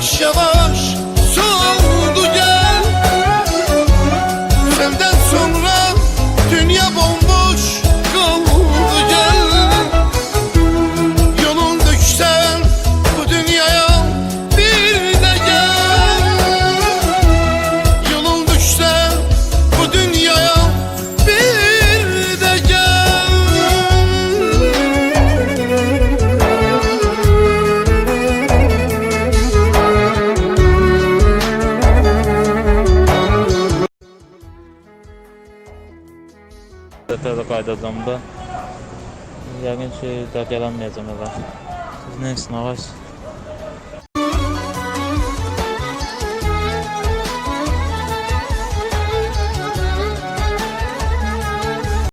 Yavaş yavaş soğudu Detaylı kaydedeceğim da. Yəqin ki, də gələnməyəcəm evə. Siz nə etsin ağac?